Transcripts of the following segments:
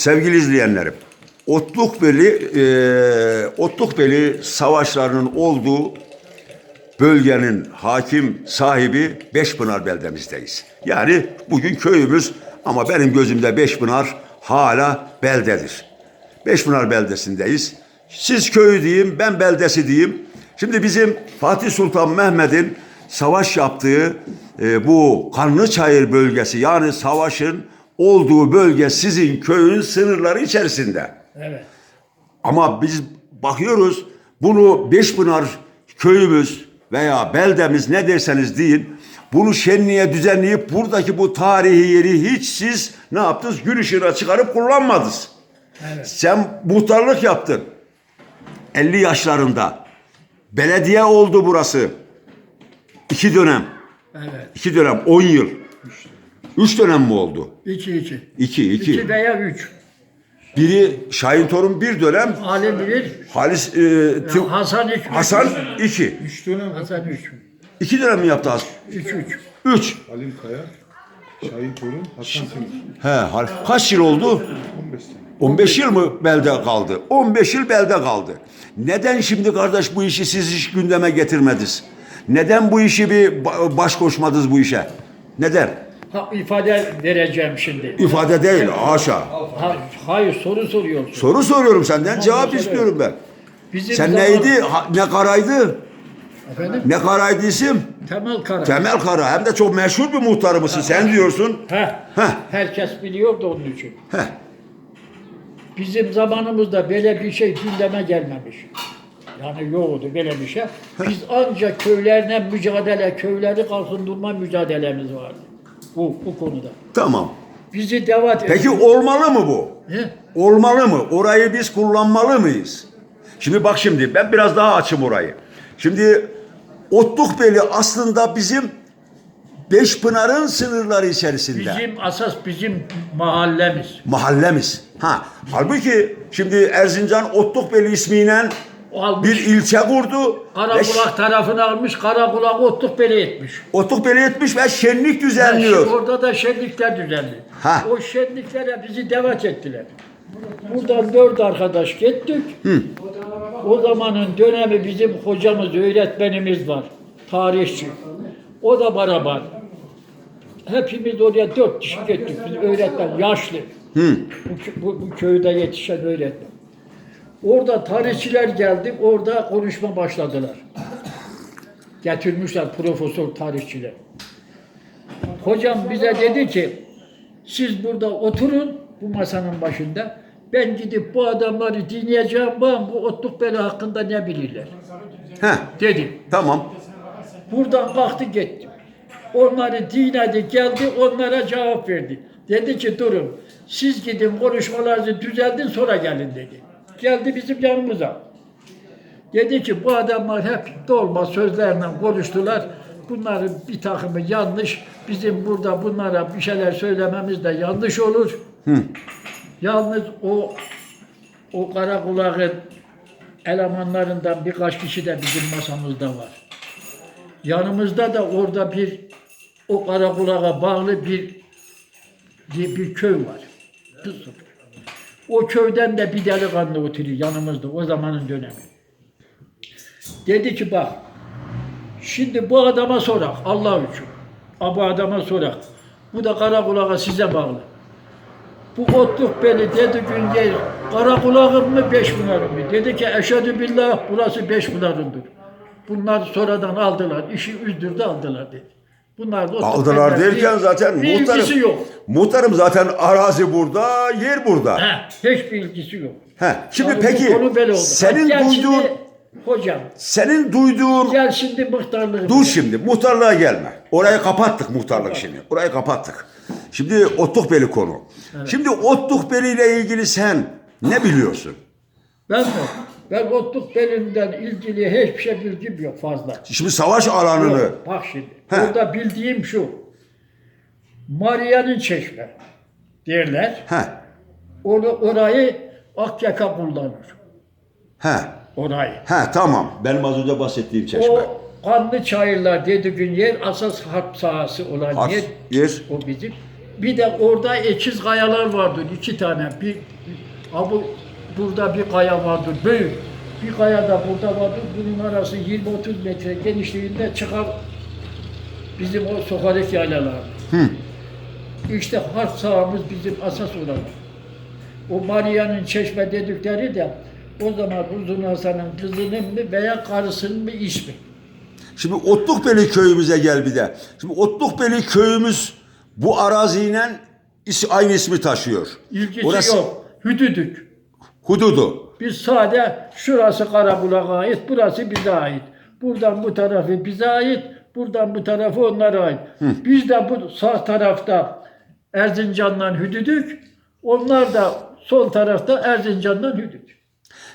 Sevgili izleyenlerim, Otlukbeli, e, Otlukbeli savaşlarının olduğu bölgenin hakim sahibi Beşpınar beldemizdeyiz. Yani bugün köyümüz ama benim gözümde Beşpınar hala beldedir. Beşpınar beldesindeyiz. Siz köyü diyeyim, ben beldesi diyeyim. Şimdi bizim Fatih Sultan Mehmet'in savaş yaptığı e, bu Kanlıçayır bölgesi yani savaşın olduğu bölge sizin köyün sınırları içerisinde. Evet. Ama biz bakıyoruz bunu Beşpınar köyümüz veya beldemiz ne derseniz deyin bunu şenliğe düzenleyip buradaki bu tarihi yeri hiç siz ne yaptınız? Gün ışığına çıkarıp kullanmadınız. Evet. Sen muhtarlık yaptın. 50 yaşlarında. Belediye oldu burası. İki dönem. Evet. iki dönem 10 yıl. Üç dönem mi oldu? İki iki. İki, iki. İki veya üç. Biri Şahin Torun bir dönem, Ali bilir. Halis e, Ti- Hasan üç. Hasan iki. Üç dönem Hasan üç. İki dönem mi yaptı Hasan? Üç üç. Üç. Halim Kaya, Şahin Torun, Hasan Semih. He, kaç yıl oldu? 15 sene. 15 yıl mı belde kaldı? 15 yıl belde kaldı. Neden şimdi kardeş bu işi siz hiç gündeme getirmediniz? Neden bu işi bir ba- baş koşmadınız bu işe? Neden? Ha, ifade vereceğim şimdi. İfade değil, haşa. Ha, hayır soru soruyorsun. Soru soruyorum senden, Tamam, cevap soruyorum. istiyorum ben. Bizim Sen zaman- neydi? Ha- ne karaydı? Efendim? Ne karaydı isim? Temel Kara. Temel Kara. Hem de çok meşhur bir muhtarı mısın sen diyorsun. Heh. Heh. Herkes biliyor da onun için. Heh. Bizim zamanımızda böyle bir şey gündeme gelmemiş. Yani yoktu böyle bir şey. Biz ancak köylerine mücadele, köyleri kalkındırma mücadelemiz vardı. Bu, bu konuda. Tamam. Bizi devat Peki olmalı mı bu? He? Olmalı mı? Orayı biz kullanmalı mıyız? Şimdi bak şimdi ben biraz daha açım orayı. Şimdi Otlukbeli aslında bizim Beşpınar'ın sınırları içerisinde. Bizim asas bizim mahallemiz. Mahallemiz. Ha. Halbuki şimdi Erzincan Otlukbeli ismiyle Almış. bir ilçe kurdu. Karakulak tarafını almış, Karakulak otluk beli etmiş. Otlukbeli etmiş ve şenlik Yani düzenliyor. şimdi orada da şenlikler düzenli. Ha. O şenliklere bizi davet ettiler. Buradan dört arkadaş gittik. O zamanın dönemi bizim hocamız, öğretmenimiz var. Tarihçi. O da beraber. Hepimiz oraya dört kişi gittik. Biz öğretmen, yaşlı. Bu, kö- bu, bu köyde yetişen öğretmen. Orada tarihçiler geldi, orada konuşma başladılar. Getirmişler profesör tarihçiler. Hocam bize dedi ki, siz burada oturun bu masanın başında. Ben gidip bu adamları dinleyeceğim, ben bu Otlukbeli hakkında ne bilirler Heh, dedim. tamam. Buradan kalktı gitti. Onları dinledi, geldi onlara cevap verdi. Dedi ki durun, siz gidin konuşmalarınızı düzeldin sonra gelin dedi. Geldi bizim yanımıza. Dedi ki bu adamlar hep dolma sözlerle konuştular. Bunların bir takımı yanlış. Bizim burada bunlara bir şeyler söylememiz de yanlış olur. Yalnız o o kara kulağın elemanlarından birkaç kişi de bizim masamızda var. Yanımızda da orada bir o karakulağa bağlı bir bir, bir köy var. Kızım. O köyden de bir delikanlı oturuyor yanımızda o zamanın dönemi. Dedi ki bak şimdi bu adama sorak Allah için. Bu adama sorak. Bu da karakulağa size bağlı. Bu otluk beni dedi gün yer. Karakulağım mı beş pınarım mı? Dedi ki eşhedü billah burası beş pınarındır. Bunlar sonradan aldılar. işi üzdürdü aldılar dedi. Bunlar da Aldılar derken zaten bir muhtarım. ilgisi yok. Muhtarım zaten arazi burada, yer burada. He, hiçbir ilgisi yok. He. Şimdi Yani bu peki konu böyle oldu. senin gel duyduğun şimdi, hocam senin duyduğun gel şimdi muhtarlığı. dur şimdi muhtarlığa gelme. Orayı kapattık muhtarlık şimdi. Orayı kapattık. Şimdi Otlukbeli konu. Şimdi Otlukbeli ile ilgili sen ne biliyorsun? Ben mi? Ben otluk belimden ilgili hiçbir şey bilgim yok fazla. Şimdi savaş alanını Bak şimdi. He. Burada bildiğim şu. Maria'nın çeşme derler. he Onu, orayı Akyaka kullanır. he Orayı. he tamam. Benim az önce bahsettiğim çeşme. O kanlı çayırlar dediğin yer asas harp sahası olan Harp yer. yer. O bizim. bir de orada ekiz kayalar vardır iki tane. Bir bu burada bir kaya vardır büyük. Bir kaya da burada vardır. Bunun arası 20-30 metre genişliğinde çıkar bizim o sokak yaylalar. İşte harp sahamız bizim asas olan. O Maria'nın çeşme dedikleri de o zaman Uzun Hasan'ın kızının mı veya karısının mı ismi. Şimdi Otlukbeli köyümüze gel bir de. Şimdi Otlukbeli köyümüz bu araziyle is- aynı ismi taşıyor. İlgisi Orası yok. Hüdüdük. Hududu. Biz sade şurası Karabulak'a ait, burası bize ait. Buradan bu tarafı bize ait, buradan bu tarafı onlara ait. Biz de bu sağ tarafta Erzincan'dan Hüdüdük, onlar da sol tarafta Erzincan'dan Hüdüdük.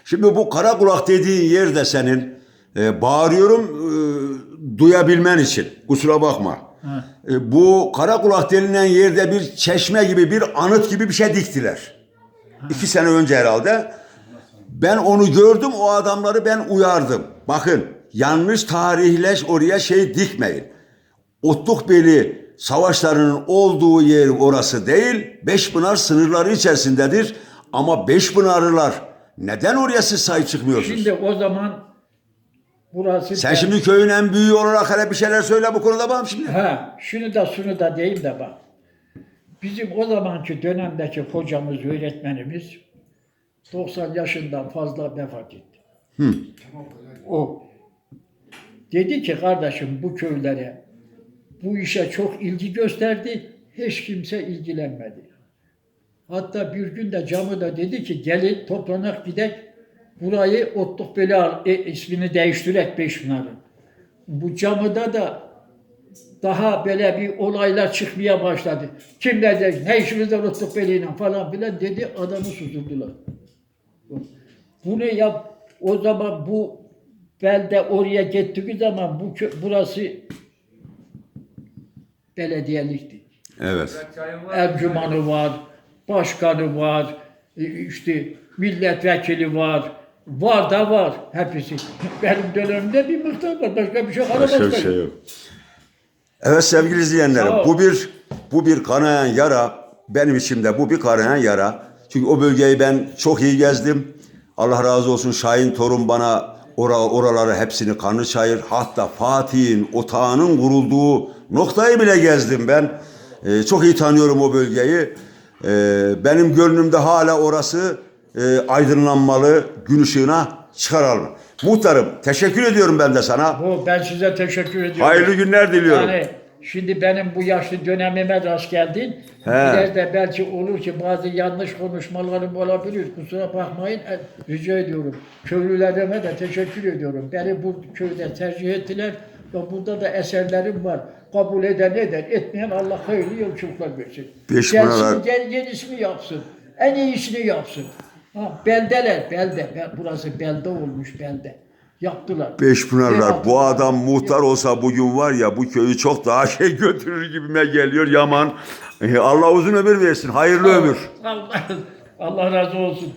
Şimdi bu Karakulak dediğin yerde senin e, bağırıyorum e, duyabilmen için. Kusura bakma. Ha. E, bu Karakulak denilen yerde bir çeşme gibi bir anıt gibi bir şey diktiler. İki sene önce herhalde. Ben onu gördüm o adamları ben uyardım. Bakın yanlış tarihleş oraya şey dikmeyin. Otlukbeli savaşlarının olduğu yer orası değil. Beşpınar sınırları içerisindedir. Ama Beşpınarlılar neden oraya siz sahip çıkmıyorsunuz? Şimdi o zaman burası... Sen şimdi köyün en büyüğü olarak hele bir şeyler söyle bu konuda bakalım şimdi. Ha, şunu da şunu da diyeyim de bak. Bizim o zamanki dönemdeki hocamız, öğretmenimiz 90 yaşından fazla vefat etti. O dedi ki kardeşim bu köylere bu işe çok ilgi gösterdi. Hiç kimse ilgilenmedi. Hatta bir gün de camı da dedi ki gelin toplanak gidek burayı otluk al, e, ismini değiştirek Beşpınar'ın. Bu camıda da daha böyle bir olaylar çıkmaya başladı. Kim ne dedi, ne işimiz var Otluk Beyliği'yle falan filan dedi, adamı susturdular. Bunu yap, o zaman bu belde oraya gittiği zaman bu burası belediyelikti. Evet. Ercümanı var, başkanı var, e, işte milletvekili var. Var da var hepsi. Benim dönemimde bir miktar var. Başka bir şey Başka bir şey yok. Evet sevgili izleyenlerim bu bir bu bir kanayan yara benim içimde bu bir kanayan yara. Çünkü o bölgeyi ben çok iyi gezdim. Allah razı olsun Şahin Torun bana ora, oraları hepsini kanlı çayır hatta Fatih'in otağının kurulduğu noktayı bile gezdim ben. Ee, çok iyi tanıyorum o bölgeyi. Ee, benim gönlümde hala orası e, aydınlanmalı, gün ışığına çıkaralım. Muhtarım teşekkür ediyorum ben de sana. Bu ben size teşekkür ediyorum. Hayırlı günler diliyorum. Yani şimdi benim bu yaşlı dönemime rast geldin. He. İleride belki olur ki bazı yanlış konuşmalarım olabilir. Kusura bakmayın. E, Rica ediyorum. Köylülerime de teşekkür ediyorum. Beni bu köyde tercih ettiler. Ve burada da eserlerim var. Kabul eden eder, etmeyen Allah hayırlı yolculuklar versin. Beş Gelsin, numaralar. gel yenisini yapsın. En iyisini yapsın. Ha, beldeler, belde. Be- Burası belde olmuş, belde. Yaptılar. Beşpınarlar Yaptılar. bu adam muhtar olsa bugün var ya bu köyü çok daha şey götürür gibime geliyor Yaman. Eh, Allah uzun ömür versin. Hayırlı ömür. Allah, Allah razı olsun.